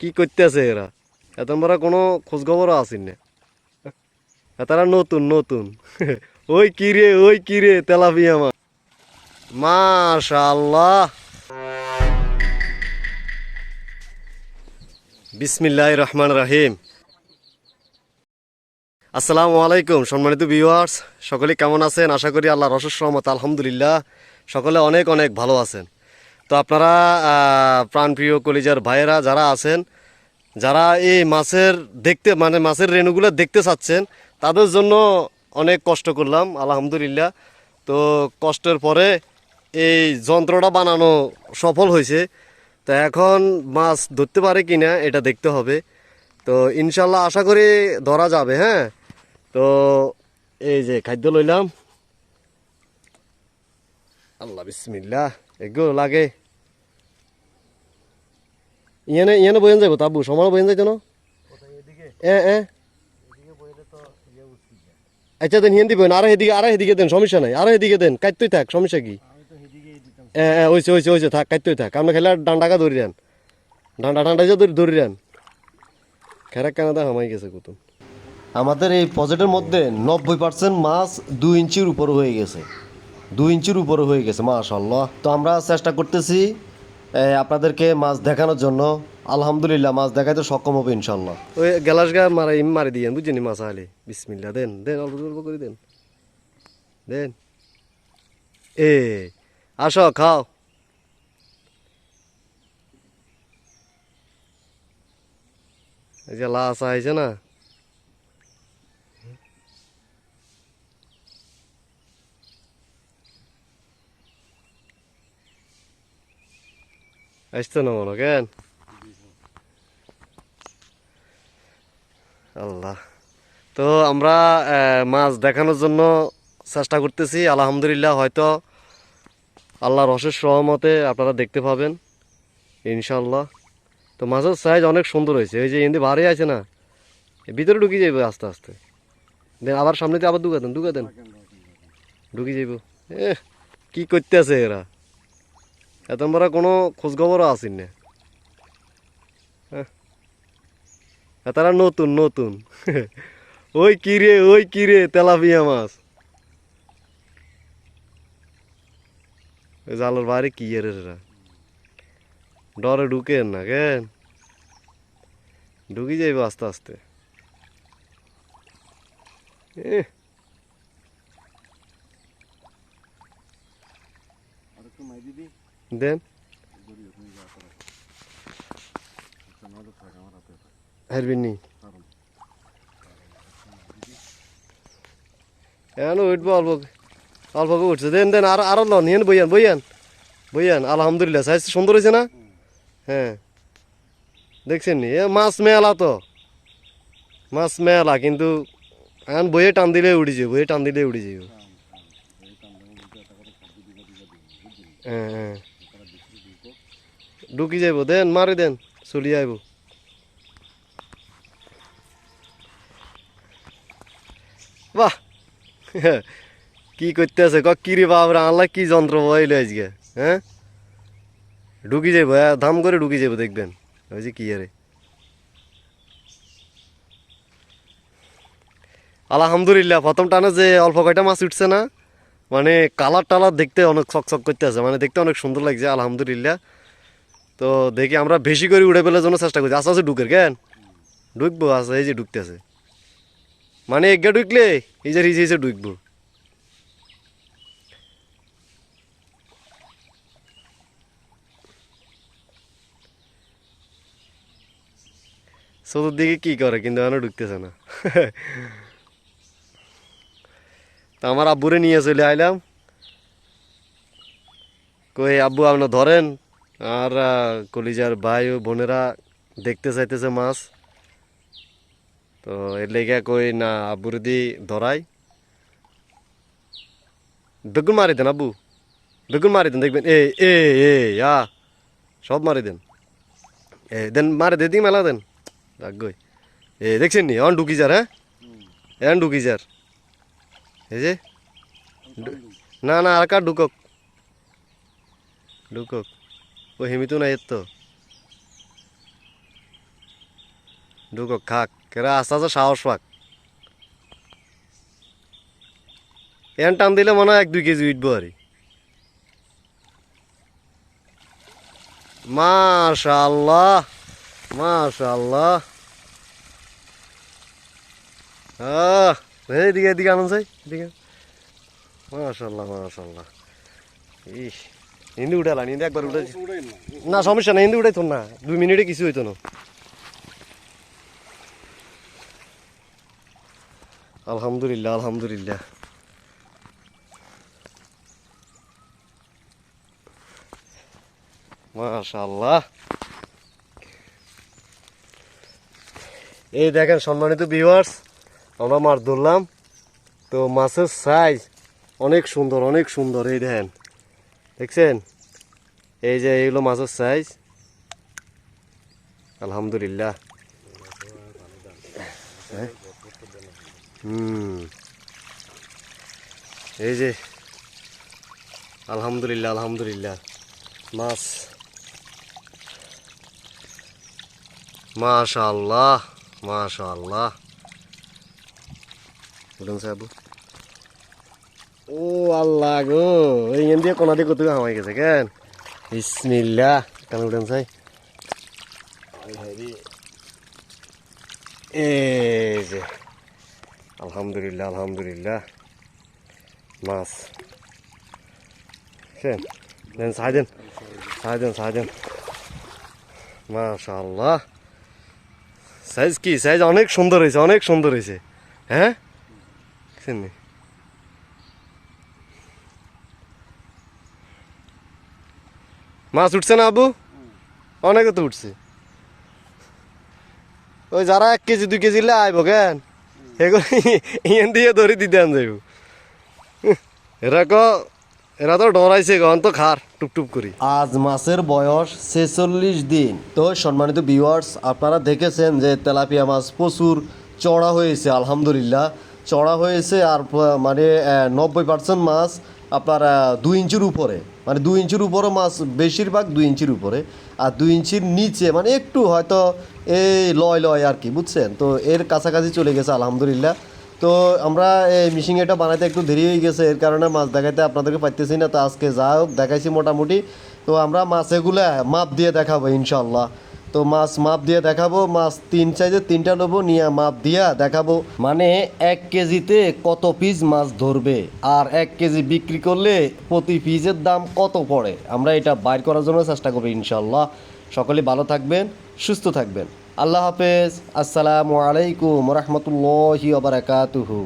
কি করতেছে এরা? এত বড় কোনো খোঁজখবরও আসেন না। তারা নতুন নতুন। ওই কিরে ওই কিরে তেলাপিয়া মা। মাশাআল্লাহ। বিসমিল্লাহ রহমান রাহিম। আসসালামু আলাইকুম, সম্মানিত ভিউয়ার্স। সকলে কেমন আছেন? আশা করি আল্লাহ রহমত, আলহামদুলিল্লাহ। সকলে অনেক অনেক ভালো আছেন। তো আপনারা প্রাণপ্রিয় কলিজার ভাইয়েরা যারা আছেন, যারা এই মাছের দেখতে মানে মাছের রেণুগুলো দেখতে চাচ্ছেন, তাদের জন্য অনেক কষ্ট করলাম, আলহামদুলিল্লাহ। তো কষ্টের পরে এই যন্ত্রটা বানানো সফল হয়েছে। তো এখন মাছ ধরতে পারে কি না এটা দেখতে হবে। তো ইনশাল্লাহ আশা করি ধরা যাবে হ্যাঁ? তো এই যে খাদ্য লইলাম। আল্লাহ, বিসমিল্লাহ। এগুলো লাগে। ইয়ানে ইয়ানে বইন যাব তাবু সমানো বইন যাইতো না? এ এ। আচ্ছা দেন হিন্দি বইন আরও এদিকে আরও এদিকে দেন সমস্যা নাই আরও এদিকে দেন কাটতেই থাক সমস্যা কি? এ এ ওইছে ওইছে ওইছে থাক কাটতেই থাক আমরা খেলে ডান্ডাকা ধরি দেন ডান্ডা ডান্ডা যে ধরি ধরি দেন খেরা কানাদা হামাই গেছে কত আমাদের এই প্রজেক্টের মধ্যে নব্বই পার্সেন্ট মাছ দুই ইঞ্চির উপর হয়ে গেছে। দুই ইঞ্চির উপরে হয়ে গেছে মাশাল্লাহ তো আমরা চেষ্টা করতেছি আপনাদেরকে মাছ দেখানোর জন্য। আলহামদুলিল্লাহ, মাছ দেখাইতে সক্ষম হবে ইনশাল্লাহ ওই গ্যালাস গা মারা ইম মারি দিয়েন, বুঝছেন মাছ আলে? বিসমিল্লা দেন দেন, অল্প অল্প করে দেন। দেন। এ, আসো, খাও। এই যে লাশ আইছে না আসতো না মনে কেন আল্লাহ তো আমরা মাছ দেখানোর জন্য চেষ্টা করতেছি। আলহামদুলিল্লাহ, হয়তো আল্লাহর অশেষ সহমতে আপনারা দেখতে পাবেন ইনশাল্লাহ তো মাছের সাইজ অনেক সুন্দর হয়েছে। এই যে এমনি ভারী আছে না ভিতরে ঢুকে যাইব আস্তে আস্তে। দেন আবার সামনে দিয়ে আবার ঢুকা দেন ঢুকা দেন ঢুকে যাইব। এ কি করতেছে এরা? এত বড় কোনো খোঁজখবরও আসেন না হ্যাঁ। এ তারা নতুন নতুন। ওই কিরে ওই কিরে তেলাপিয়া মাছ। জালের বাড়ি কি এর ডরে ঢুকেন না কেন? ঢুকি যাইব আস্তে আস্তে। এ দেন। হারবেন নি। এখন উঠবো অল্প অল্প উঠছে। দেন দেন, আর, আরও লন হেন বইয়ান বইয়ান বইয়ান। আলহামদুলিল্লাহ সাইজ সুন্দর হয়েছে না? হ্যাঁ। দেখছেন নি? মাছ মেলা তো। মাছ মেলা, কিন্তু এখন বইয়ে টান দিলে উড়ি যাবে, বইয়ে টান দিলে উড়ি যাবে। হ্যাঁ হ্যাঁ। ঢুকি যাইব, দেন, মারি দেন, চলি আইব। বাহ, কি করতে আছে ক কি রে বাবরা, আল্লাহ কি যন্ত্র বইলে আজকে হ্যাঁ? ঢুকি যাইব ধাম করে ঢুকি যাইব, দেখবেন, ওই যে কি আরে আলহামদুলিল্লাহ, প্রথম টানে যে অল্প কয়টা মাছ উঠছে না মানে কালার টালার দেখতে অনেক চকচক করতে আছে মানে দেখতে অনেক সুন্দর লাগছে, আলহামদুলিল্লাহ। তো দেখি আমরা বেশি করে উড়ে ফেলার জন্য চেষ্টা করছি। আস্তে আস্তে ঢুকের কেন? ঢুকবো, আস্তে এই যে ঢুকতেছে। মানে এগিয়ে ঢুকলে এই যে হিসে হিসে ঢুকবো। চতুর্দিকে কি করে কিন্তু এখনও ঢুকতেছে না। তা আমার আব্বুরে নিয়ে চলে আইলাম। কই, আব্বু আপনার ধরেন? আর কলিজার ভাই ও বোনেরা দেখতে চাইতেছে মাছ। তো এর লেগে কই না আব্বুরে দি ধরাই। বেগুন মারি দেন আব্বু। বেগুন মারি দেন দেখবেন এ এ এ আ সব মারি দেন। এ দেন মারি দে দি মেলা দেন। রাখগই এ দেখছেন নি অন ঢুকি যার হ্যাঁ? এন ঢুকি যার। এই যে না না আর কার ঢুকক? ঢুকক। ও হেমিতো না এর তো ঢুকো, খাক, কেরা আস্তে আস্তে সাহস পাক। এন টান দিলে মনে হয় এক দুই কেজি উঠবো আরে। মাশাল্লাহ মাশাল্লাহ আহ এদিকে এদিকে আনন্দ চাই, এদিকে। মাশাল্লাহ মাশাল্লাহ ইস। হিন্দি উঠালা হিন্দি একবার উঠেছি না সমস্যা নাই হিন্দি উঠাইতো না। দুই মিনিটে কিছু হইতো না। আলহামদুলিল্লাহ আলহামদুলিল্লাহ। মাশাল্লাহ এই দেখেন সম্মানিত ভিউয়ার্স আমরা মাছ ধরলাম। তো মাছের সাইজ অনেক সুন্দর অনেক সুন্দর এই দেখেন। দেখছেন? এই যে এইগুলো মাছের সাইজ আলহামদুলিল্লাহ। হ্যাঁ? হুম। এই যে। আলহামদুলিল্লাহ আলহামদুলিল্লাহ। মাছ। মাশাল্লাহ মাশাল্লাহ বলুন সাহেব। ও আল্লাহ গো এই দিয়ে কোনা দিয়ে কত হামাই গেছে কেন? বিসমিল্লাহ কেন উঠেন সাই এই যে আলহামদুলিল্লাহ আলহামদুলিল্লাহ। মাছ। কেন দেন সাহায্য দেন সাহায্য দেন সাহায্য দেন। মাশাল্লাহ সাইজ কি? সাইজ অনেক সুন্দর হয়েছে অনেক সুন্দর হয়েছে। হ্যাঁ? দেখছেন মাছ উঠছে না আবু অনেকে তো উঠছে। ওই যারা এক কেজি, দুই কেজি আইব কেন? এগুলো দিয়ে ধরে দিতে আন যাইব এরা ক, এরা তো ডরাইছে গন তো খার টুপটুপ করি। আজ মাছের বয়স ছেচল্লিশ দিন। তো সম্মানিত ভিউয়ার্স আপনারা দেখেছেন যে তেলাপিয়া মাছ প্রচুর চড়া হয়েছে, আলহামদুলিল্লাহ। চড়া হয়েছে আর মানে নব্বই পার্সেন্ট মাছ আপনার দুই ইঞ্চির উপরে। মানে দুই ইঞ্চির উপরে মাছ, বেশিরভাগ দুই ইঞ্চির উপরে। আর দুই ইঞ্চির নিচে মানে একটু হয়তো এই লয় লয় আর কি, বুঝছেন? তো এর কাছাকাছি চলে গেছে, আলহামদুলিল্লাহ। তো আমরা এই মিশিং এটা বানাতে একটু দেরি হয়ে গেছে, এর কারণে মাছ দেখাইতে আপনাদেরকে পাইতেছি না। তো আজকে যা হোক, দেখাইছি মোটামুটি। তো আমরা মাছ এগুলো মাপ দিয়ে দেখাবো ইনশাল্লাহ তো মাছ মাপ দিয়ে দেখাবো, মাছ তিন সাইজে তিনটা নেব, নিয়ে মাপ দিয়া দেখাবো। মানে এক কেজিতে কত পিস মাছ ধরবে? আর এক কেজি বিক্রি করলে প্রতি পিসের দাম কত পড়ে? আমরা এটা বাইর করার জন্য চেষ্টা করব ইনশাল্লাহ সকলে ভালো থাকবেন, সুস্থ থাকবেন। আল্লাহ হাফেজ। আসসালামু আলাইকুম রহমতুল্লাহি বারাকাতুহু।